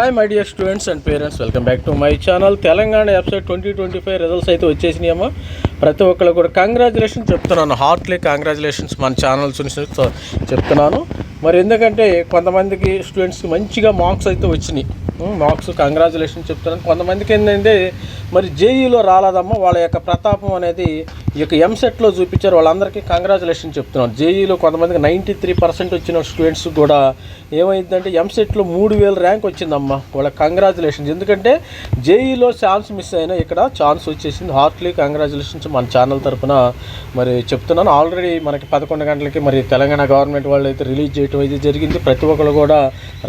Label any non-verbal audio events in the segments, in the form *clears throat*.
Hi my dear students and parents welcome back to my channel Telangana website twenty twenty five results అయితే వచ్చేసినాయమ్మా ప్రతి ఒక్కరు కూడా congratulations చెప్తున్నాను. హార్ట్లీ కంగ్రాచులేషన్స్ మన ఛానల్ చెప్తున్నాను. మరి ఎందుకంటే కొంతమందికి స్టూడెంట్స్కి మంచిగా మార్క్స్ అయితే వచ్చినాయి. మార్క్స్ కంగ్రాచులేషన్ చెప్తున్నాను. కొంతమందికి ఏంటంటే మరి జేఈలో రాలేదమ్మా. వాళ్ళ యొక్క ప్రతాపం అనేది ఈ యొక్క ఎంసెట్లో చూపించారు వాళ్ళందరికీ కంగ్రాచులేషన్ చెప్తున్నారు జేఈలో కొంతమందికి నైంటీ త్రీ పర్సెంట్ వచ్చిన స్టూడెంట్స్ కూడా ఏమైందంటే ఎంసెట్లో మూడు వేల ర్యాంక్ వచ్చిందమ్మా. వాళ్ళ కంగ్రాచులేషన్స్ ఎందుకంటే జేఈలో ఛాన్స్ మిస్ అయినా ఇక్కడ ఛాన్స్ వచ్చేసింది. హార్ట్లీ కంగ్రాచులేషన్స్ మన ఛానల్ తరపున. మరి చెప్తున్నాను ఆల్రెడీ మనకి పదకొండు గంటలకి మరి తెలంగాణ గవర్నమెంట్ వాళ్ళు అయితే రిలీజ్ చేయడం అయితే జరిగింది. ప్రతి ఒక్కరు కూడా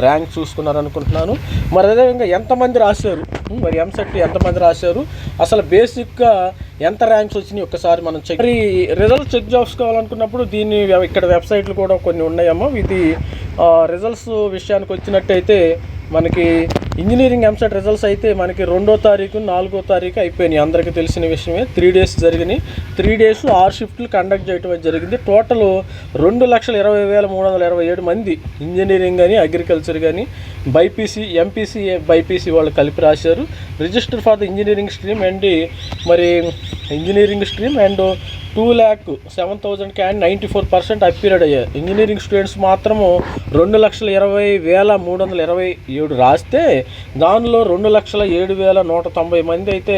ర్యాంక్ చూసుకున్నారు అనుకుంటున్నాను. మరి అదేవిధంగా ఎంతమంది రాశారు? మరి ఎంసెట్ ఎంతమంది రాశారు? అసలు బేసిక్గా ఎంత ర్యాంక్స్ వచ్చినాయి ఒక్కసారి మనం చెక్ మరి రిజల్ట్ చెక్ చేసుకోవాలనుకున్నప్పుడు దీన్ని ఇక్కడ వెబ్సైట్లు కూడా కొన్ని ఉన్నాయమ్మా ఇది రిజల్ట్స్ విషయానికి వచ్చినట్టయితే మనకి ఇంజనీరింగ్ ఎంసెట్ రిజల్ట్స్ అయితే మనకి రెండో తారీఖు నాలుగో తారీఖు అయిపోయినాయి. అందరికీ తెలిసిన విషయమే. త్రీ డేస్ జరిగినాయి. త్రీ డేస్ ఆరు షిఫ్ట్లు కండక్ట్ చేయడం జరిగింది. టోటల్ రెండు లక్షల ఇరవై వేల మూడు వందల ఇరవై ఏడు మంది ఇంజనీరింగ్ కానీ అగ్రికల్చర్ కానీ బైపీసీ ఎంపీసీ బైపీసీ వాళ్ళు కలిపి రాశారు. Register for the engineering stream and మరి engineering stream and two lakh seven thousand can ninety four percent appeared అయ్యారు ఇంజనీరింగ్ స్టూడెంట్స్ మాత్రము రెండు లక్షల ఇరవై వేల మూడు వందల ఇరవై ఏడు రాస్తే దానిలో రెండు లక్షల ఏడు వేల నూట తొంభై మంది అయితే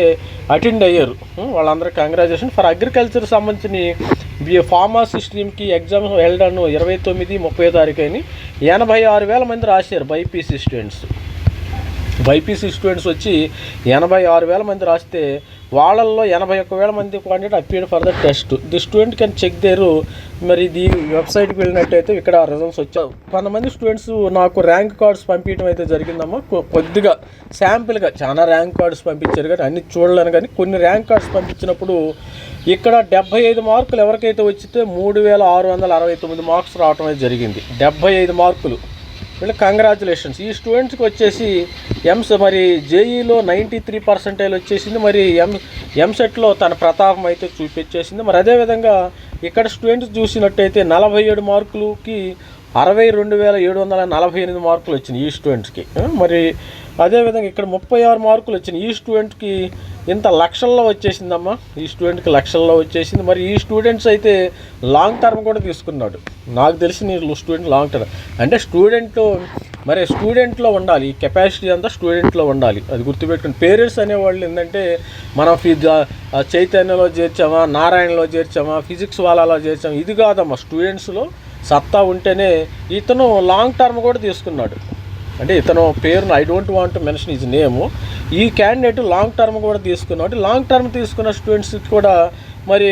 అటెండ్ అయ్యారు. వాళ్ళందరూ కంగ్రాచులేషన్ ఫర్ అగ్రికల్చర్ సంబంధించిన బి ఫార్మసీ స్ట్రీమ్కి ఎగ్జామ్ హెల్డ్ అను ఇరవై తొమ్మిది ముప్పై తారీఖు అని ఎనభై ఆరు వేల మంది రాశారు బైపీసీ స్టూడెంట్స్ బైపీసీ స్టూడెంట్స్ వచ్చి ఎనభై ఆరు వేల మంది రాస్తే వాళ్ళల్లో ఎనభై ఒక్క వేల మంది quantity appeared for the test the student can check their మరి ఇది వెబ్సైట్కి వెళ్ళినట్టయితే ఇక్కడ రిజల్ట్స్ వచ్చావు కొంతమంది స్టూడెంట్స్ నాకు ర్యాంక్ కార్డ్స్ పంపించడం అయితే జరిగిందమ్మా. కొ- కొద్దిగా శాంపిల్గా చాలా ర్యాంక్ కార్డ్స్ పంపించారు కానీ అన్ని చూడలేను కానీ కొన్ని ర్యాంక్ కార్డ్స్ పంపించినప్పుడు ఇక్కడ డెబ్బై ఐదు మార్కులు ఎవరికైతే వచ్చితే మూడు వేల ఆరు వందల అరవై తొమ్మిది మార్క్స్ రావడం అయితే జరిగింది. డెబ్బై ఐదు మార్కులు. వీళ్ళు కంగ్రాచులేషన్స్ ఈ స్టూడెంట్స్కి వచ్చేసి ఎంస్ మరి జేఈలో నైంటీ త్రీ పర్సెంటేజ్ వచ్చేసింది. మరి ఎం ఎంసెట్లో తన ప్రతాపం అయితే చూపించేసింది. మరి అదేవిధంగా ఇక్కడ స్టూడెంట్స్ చూసినట్టయితే నలభై ఏడు మార్కులకి అరవై రెండు వేల ఏడు వందల నలభై ఎనిమిది మార్కులు వచ్చినాయి ఈ స్టూడెంట్స్కి మరి అదేవిధంగా ఇక్కడ ముప్పై ఆరు మార్కులు వచ్చినాయి. ఈ స్టూడెంట్కి ఇంత లక్షల్లో వచ్చేసిందమ్మా. ఈ స్టూడెంట్కి లక్షల్లో వచ్చేసింది. మరి ఈ స్టూడెంట్స్ అయితే లాంగ్ టర్మ్ కూడా తీసుకున్నాడు. నాకు తెలిసి నేను స్టూడెంట్ లాంగ్ టర్మ్ అంటే స్టూడెంట్ మరి స్టూడెంట్లో ఉండాలి. ఈ కెపాసిటీ అంతా స్టూడెంట్లో ఉండాలి. అది గుర్తుపెట్టుకుని పేరెంట్స్ అనేవాళ్ళు ఏంటంటే మనం ఫి చైతన్యలో చేర్చామా నారాయణలో చేర్చామా ఫిజిక్స్ వాళ్ళలో చేర్చామా ఇది కాదమ్మా. స్టూడెంట్స్లో సత్తా ఉంటేనే ఇతను లాంగ్ టర్మ్ కూడా తీసుకున్నాడు. అంటే ఇతను పేరును I don't want mention his name ఈ క్యాండిడేట్ లాంగ్ టర్మ్ కూడా తీసుకున్నాడు. లాంగ్ టర్మ్ తీసుకున్న స్టూడెంట్స్ కూడా మరి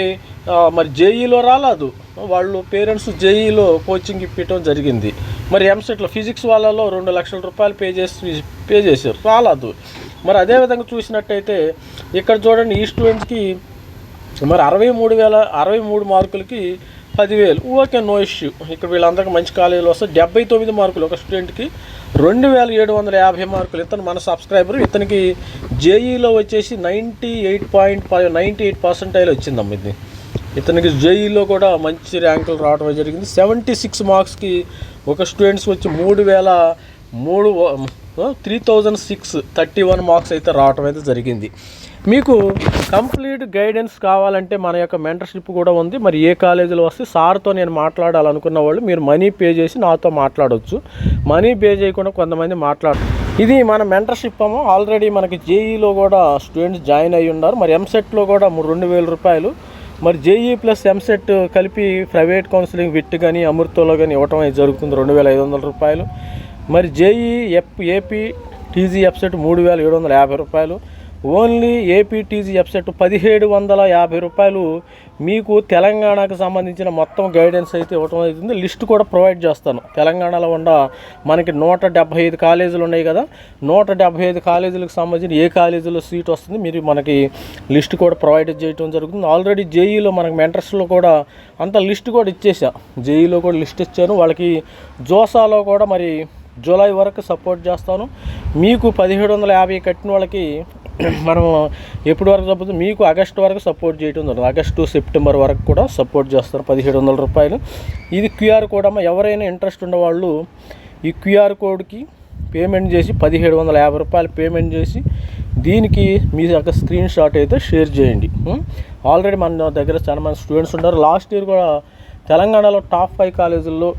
మరి జేఈలో రాలేదు. వాళ్ళు పేరెంట్స్ జేఈలో కోచింగ్ ఇప్పించడం జరిగింది. మరి ఎంసెట్లో ఫిజిక్స్ వాళ్ళలో రెండు లక్షల రూపాయలు పే చేసి పే చేశారు. రాలేదు. మరి అదేవిధంగా చూసినట్టయితే ఇక్కడ చూడండి ఈ స్టూడెంట్స్కి మరి అరవై మూడు వేల అరవై మూడు మార్కులకి పదివేలు. ఓకే నో ఇష్యూ ఇక్కడ వీళ్ళందరికీ మంచి కాలేజీలో వస్తే డెబ్బై తొమ్మిది మార్కులు ఒక స్టూడెంట్కి రెండు వేల ఏడు వందల యాభై మార్కులు. ఇతను మన సబ్స్క్రైబర్. ఇతనికి జేఈలో వచ్చేసి ninety eight point ninety eight percentile వచ్చిందమ్మ ఇది. ఇతనికి జేఈలో కూడా మంచి ర్యాంకులు రావడం జరిగింది. సెవెంటీ సిక్స్ మార్క్స్కి ఒక స్టూడెంట్స్ వచ్చి మూడు వేల మూడు three thousand six thirty one marks అయితే రావడం అయితే జరిగింది. మీకు కంప్లీట్ గైడెన్స్ కావాలంటే మన యొక్క మెంటర్షిప్ కూడా ఉంది. మరి ఏ కాలేజీలో వస్తే సార్తో నేను మాట్లాడాలనుకున్న వాళ్ళు మీరు మనీ పే చేసి నాతో మాట్లాడవచ్చు మనీ పే చేయకుండా కొంతమంది మాట్లాడ ఇది మన మెంటర్షిప్ ఏమో. ఆల్రెడీ మనకి జేఈలో కూడా స్టూడెంట్స్ జాయిన్ అయ్యి ఉన్నారు. మరి ఎంసెట్లో కూడా మూడు రెండు వేల రూపాయలు. మరి జేఈ ప్లస్ ఎంసెట్ కలిపి ప్రైవేట్ కౌన్సిలింగ్ విట్ కానీ అమృతలో కానీ ఇవ్వటం అయితే జరుగుతుంది. రెండు వేల ఐదు వందల రూపాయలు. మరి జేఈ ఎఫ్ ఏపీ టీజీ ఎఫ్సెట్ మూడు వేల ఏడు వందల యాభై రూపాయలు. ఓన్లీ ఏపీటీజీ వెబ్సైట్ పదిహేడు వందల యాభై రూపాయలు మీకు తెలంగాణకు సంబంధించిన మొత్తం గైడెన్స్ అయితే ఇవ్వటం అవుతుంది లిస్ట్ కూడా ప్రొవైడ్ చేస్తాను. తెలంగాణలో ఉన్న మనకి నూట డెబ్బై ఐదు కాలేజీలు ఉన్నాయి కదా నూట డెబ్భై ఐదు కాలేజీలకు సంబంధించిన ఏ కాలేజీలో సీట్ వస్తుంది మీరు మనకి లిస్ట్ కూడా ప్రొవైడ్ చేయడం జరుగుతుంది. ఆల్రెడీ జేఈలో మనకి మెంటర్స్లో కూడా అంత లిస్ట్ కూడా ఇచ్చేసా. జేఈలో కూడా లిస్ట్ ఇచ్చాను. వాళ్ళకి జోసాలో కూడా మరి జూలై వరకు సపోర్ట్ చేస్తాను. మీకు పదిహేడు వందల యాభై కట్టిన వాళ్ళకి *clears throat* మనం ఎప్పటి వరకు సపోర్ట్ మీకు ఆగస్టు వరకు సపోర్ట్ చేయడం జరుగుతుంది. ఆగస్టు సెప్టెంబర్ వరకు కూడా సపోర్ట్ చేస్తారు పదిహేడు వందల రూపాయలు. ఇది క్యూఆర్ కోడ్ అమ్మ ఎవరైనా ఇంట్రెస్ట్ ఉన్నవాళ్ళు ఈ క్యూఆర్ కోడ్కి పేమెంట్ చేసి పదిహేడు వందల యాభై రూపాయలు పేమెంట్ చేసి దీనికి మీ యొక్క స్క్రీన్ షాట్ అయితే షేర్ చేయండి. ఆల్రెడీ మన దగ్గర చాలా మంది స్టూడెంట్స్ ఉన్నారు. లాస్ట్ ఇయర్ కూడా తెలంగాణలో టాప్ ఫైవ్ కాలేజీల్లో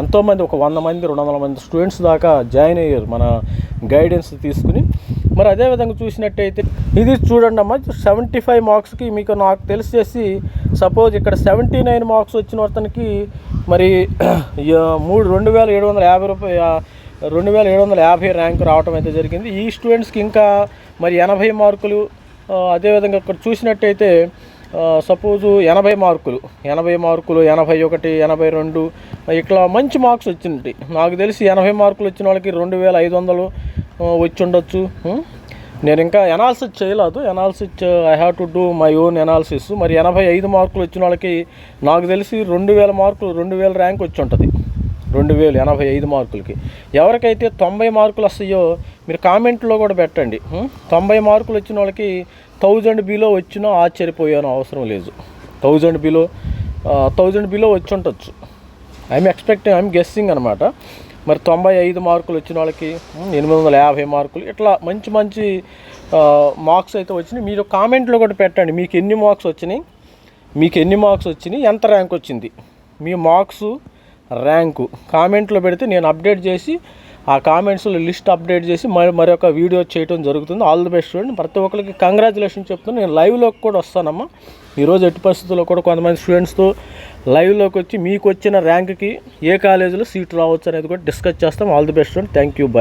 ఎంతోమంది ఒక వంద మంది రెండు వందల మంది స్టూడెంట్స్ దాకా జాయిన్ అయ్యారు మన గైడెన్స్ తీసుకుని. మరి అదేవిధంగా చూసినట్టయితే ఇది చూడండి అమ్మా సెవెంటీ ఫైవ్ మార్క్స్కి మీకు నాకు తెలిసేసి సపోజ్ ఇక్కడ సెవెంటీ నైన్ మార్క్స్ వచ్చిన అతనికి మరి *clears throat* మూడు రెండు వేల ఏడు వందల యాభై రూపాయ రెండు వేల ఏడు వందల యాభై ర్యాంక్ రావడం అయితే జరిగింది. ఈ స్టూడెంట్స్కి ఇంకా మరి ఎనభై మార్కులు అదేవిధంగా ఇక్కడ చూసినట్టయితే సపోజు ఎనభై మార్కులు ఎనభై మార్కులు ఎనభై ఒకటి ఎనభై రెండు. ఇట్లా మంచి మార్క్స్ వచ్చినట్టు నాకు తెలిసి ఎనభై మార్కులు వచ్చిన వాళ్ళకి రెండు వేల ఐదు వందలు వచ్చి ఉండొచ్చు. నేను ఇంకా ఎనాలిసిస్ చేయలేదు. Analysis I have to do my own analysis మరి ఎనభై ఐదు మార్కులు వచ్చిన వాళ్ళకి నాకు తెలిసి రెండు వేల మార్కులు రెండు వేల ర్యాంక్ వచ్చి ఉంటుంది. రెండు వేలు ఎనభై ఐదు మార్కులకి. ఎవరికైతే తొంభై మార్కులు వస్తాయో మీరు కామెంట్లో కూడా పెట్టండి. తొంభై మార్కులు వచ్చిన వాళ్ళకి థౌజండ్ బిలో వచ్చినా ఆశ్చర్యపోయాను అవసరం లేదు. థౌజండ్ బిలో థౌజండ్ బిలో వచ్చి ఉండొచ్చు. ఐఎమ్ ఎక్స్పెక్టింగ్ ఐఎమ్ గెస్సింగ్ అనమాట మరి తొంభై ఐదు మార్కులు వచ్చిన వాళ్ళకి ఎనిమిది వందల యాభై మార్కులు ఇట్లా మంచి మంచి మార్క్స్ అయితే వచ్చినాయి. మీరు కామెంట్లో కూడా పెట్టండి మీకు ఎన్ని మార్క్స్ వచ్చినాయి మీకు ఎన్ని మార్క్స్ వచ్చినాయి ఎంత ర్యాంక్ వచ్చింది. మీ మార్క్స్ ర్యాంకు. కామెంట్లో పెడితే నేను అప్డేట్ చేసి ఆ కామెంట్స్లో లిస్ట్ అప్డేట్ చేసి మరి మరొక వీడియో చేయడం జరుగుతుంది. All the best student. ప్రతి ఒక్కరికి కంగ్రాచులేషన్ చెప్తున్నాను నేను లైవ్లోకి కూడా వస్తానమ్మా. ఈరోజు ఎట్టి పరిస్థితుల్లో కూడా కొంతమంది స్టూడెంట్స్తో లైవ్లోకి వచ్చి మీకు వచ్చిన ర్యాంక్కి ఏ కాలేజీలో సీట్ రావచ్చు అనేది కూడా డిస్కస్ చేస్తాం. All the best student. Thank you bye